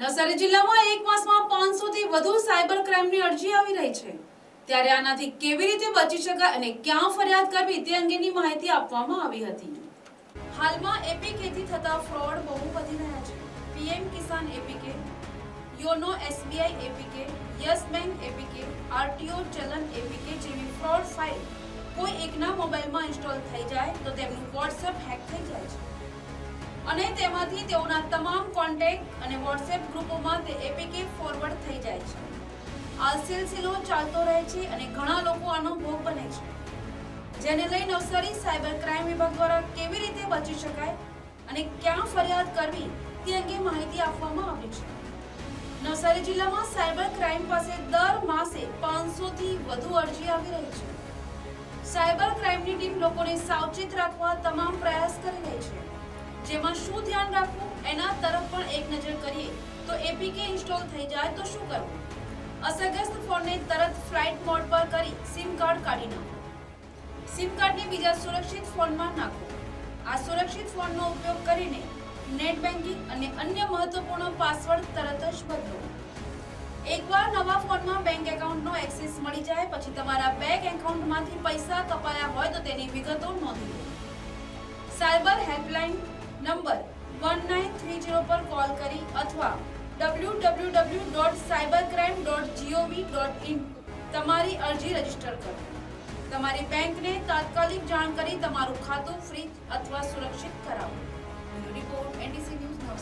નવસારી જિલ્લામાં એક માસમાં 500 થી વધુ સાયબર ક્રાઇમની અરજી આવી રહી છે. ત્યારે આનાથી કેવી રીતે બચી શકાય અને ક્યાં ફરિયાદ કરવી તે અંગેની માહિતી આપવામાં આવી હતી. હાલમાં એપીકેથી થતા ફ્રોડ બહુ વધી રહ્યા છે. PM Kisan APK, YONO SBI APK, Yes Bank APK, RTO challan APK જેવી ફ્રોડ ફાઇલ કોઈ એકના મોબાઈલમાં ઇન્સ્ટોલ થઈ જાય તો તેમનું વોટ્સએપ હેક થઈ જાય છે. અને તેમાંથી તેઓના તમામ કોન્ટેક્ટ અને વોટ્સએપ ગ્રુપોમાં તે એપીકે ફોરવર્ડ થઈ જાય છે. આ સિલસિલો ચાલતો રહે છે અને ઘણા લોકો આનો ભોગ બને છે. જેને લઈ નવસારી સાયબર ક્રાઇમ વિભાગ દ્વારા કેવી રીતે બચી શકાય અને ક્યાં ફરિયાદ કરવી તે અંગે માહિતી આપવામાં આવી છે. નવસારી જિલ્લામાં સાયબર ક્રાઇમ પાસે દર માસે પાંચસોથી વધુ અરજી આવી રહી છે. સાયબર ક્રાઇમની ટીમ લોકોને સાવચેત રાખવા તમામ પ્રયાસ કરી રહી છે. જેમાં શું ધ્યાન રાખવું, એના તરફ પણ એક નજર કરીએ. તો એપીકે ઇન્સ્ટોલ થઈ જાય તો શું કરવું? અસરગ્રસ્ત ફોનને તરત ફ્લાઇટ મોડ પર કરી સિમ કાર્ડ કાઢી નાખો. સિમ કાર્ડને બીજા સુરક્ષિત ફોનમાં નાખો. આ સુરક્ષિત ફોનનો ઉપયોગ કરીને નેટ બેન્કિંગ અને અન્ય મહત્વપૂર્ણ પાસવર્ડ તરત જ બદલો. એકવાર નવા ફોનમાં બેંક એકાઉન્ટનો એક્સેસ મળી જાય, પછી તમારા બેંક એકાઉન્ટમાંથી પૈસા કપાયા હોય તો તેની વિગતો નોંધી લો. Cyber helpline nine three zero પર કોલ કરી અથવા W W W dot cyber crime dot G O V dot in તમારી અરજી રજીસ્ટર કરો તમારી બેંકને તાત્કાલિક જાણ કરી તમારું ખાતું ફ્રીજ અથવા સુરક્ષિત કરાવો bureau report N D C news Navsari